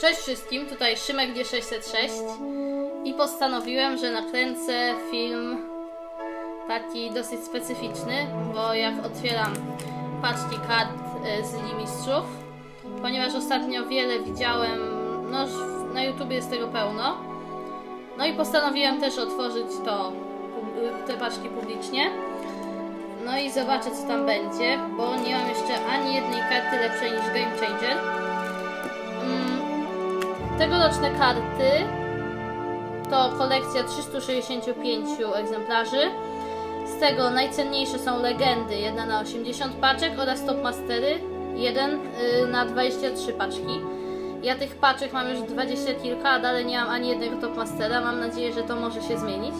Cześć wszystkim, tutaj Szymek D606 i postanowiłem, że nakręcę film taki dosyć specyficzny, bo jak otwieram paczki kart e, z Ligi Mistrzów, ponieważ ostatnio wiele widziałem, no na YouTube jest tego pełno, no i postanowiłem też otworzyć to, te paczki publicznie. No i zobaczę co tam będzie, bo nie mam jeszcze ani jednej karty lepszej niż Game Changer. Tegoroczne karty to kolekcja 365 egzemplarzy. Z tego najcenniejsze są legendy 1 na 80 paczek oraz top mastery 1 y, na 23 paczki. Ja tych paczek mam już 20 kilka, a dalej nie mam ani jednego top mastera. Mam nadzieję, że to może się zmienić.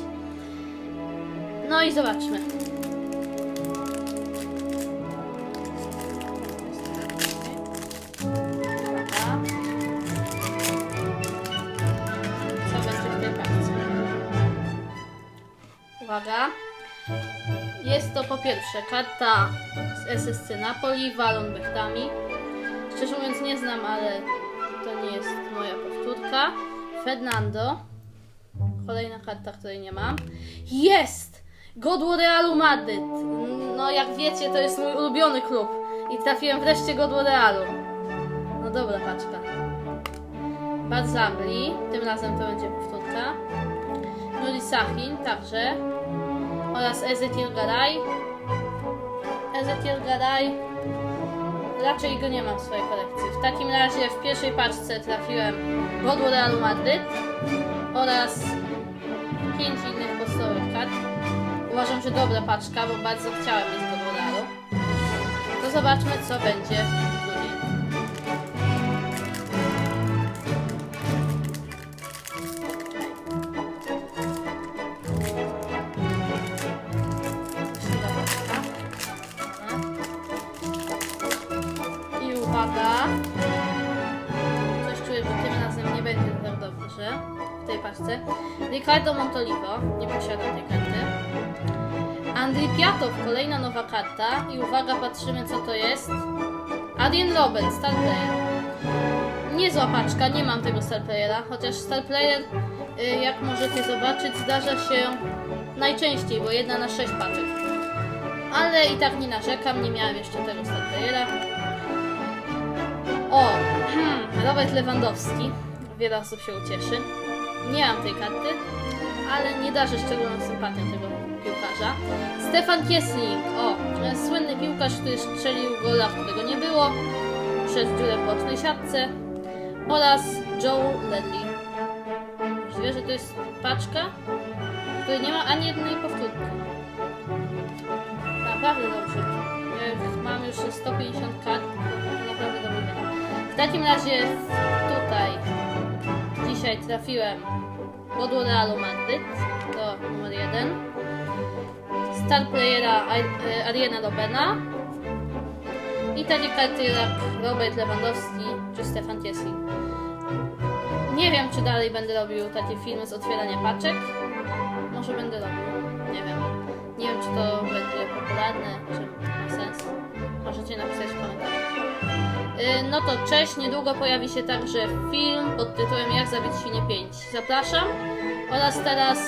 No i zobaczmy. Jest to po pierwsze karta z SSC Napoli, Walon Bechtami. Szczerze mówiąc nie znam, ale to nie jest moja powtórka. Fernando. Kolejna karta, której nie mam. Jest! Godło Realu Madryt. No jak wiecie, to jest mój ulubiony klub. I trafiłem wreszcie Godło Realu. No dobra paczka. Barzabli, tym razem to będzie powtórka. Nuri Sahin także. Oraz Ezekiel Garay. Ezekiel Garay. Raczej go nie mam w swojej kolekcji. W takim razie w pierwszej paczce trafiłem Godło Realu Madryt oraz pięć innych podstawowych kart. Uważam, że dobra paczka, bo bardzo chciałem mieć Godło Realu. To zobaczmy co będzie uwaga. Coś czuję, że tym razem nie będzie tak dobrze w tej paczce. Ricardo Montolivo, nie posiadam tej karty. Andrii Piatow, kolejna nowa karta. I uwaga, patrzymy co to jest. Adrian Robert, Star Player. Niezła paczka, nie mam tego Star Playera, chociaż Star Player, y, jak możecie zobaczyć, zdarza się najczęściej, bo jedna na sześć paczek. Ale i tak nie narzekam, nie miałem jeszcze tego Star Playera. O, hmm, Robert Lewandowski. Wiele osób się ucieszy. Nie mam tej karty, ale nie darzę szczególną sympatią tego piłkarza. Stefan Kiesling. O, e, słynny piłkarz, który strzelił gola, którego nie było przez dziurę w bocznej siatce. Oraz Joe Ledley. Możliwe, że to jest paczka, w której nie ma ani jednej powtórki. Naprawdę dobrze. Mam już 150 kart, W takim razie tutaj dzisiaj trafiłem Godło Realu Madryt, to numer jeden. Star Playera e, Ariana Robena i takie karty jak Robert Lewandowski czy Stefan Kiesling. Nie wiem, czy dalej będę robił takie filmy z otwierania paczek. Może będę robił, nie wiem. Nie wiem, czy to będzie popularne, czy No to cześć, niedługo pojawi się także film pod tytułem Jak zabić świnie 5. Zapraszam. Oraz teraz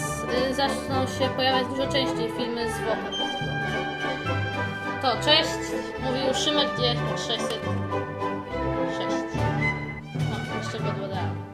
y, zaczną się pojawiać dużo częściej filmy z Włocha. To cześć, mówił Szymek D606. No, jeszcze go dodałem.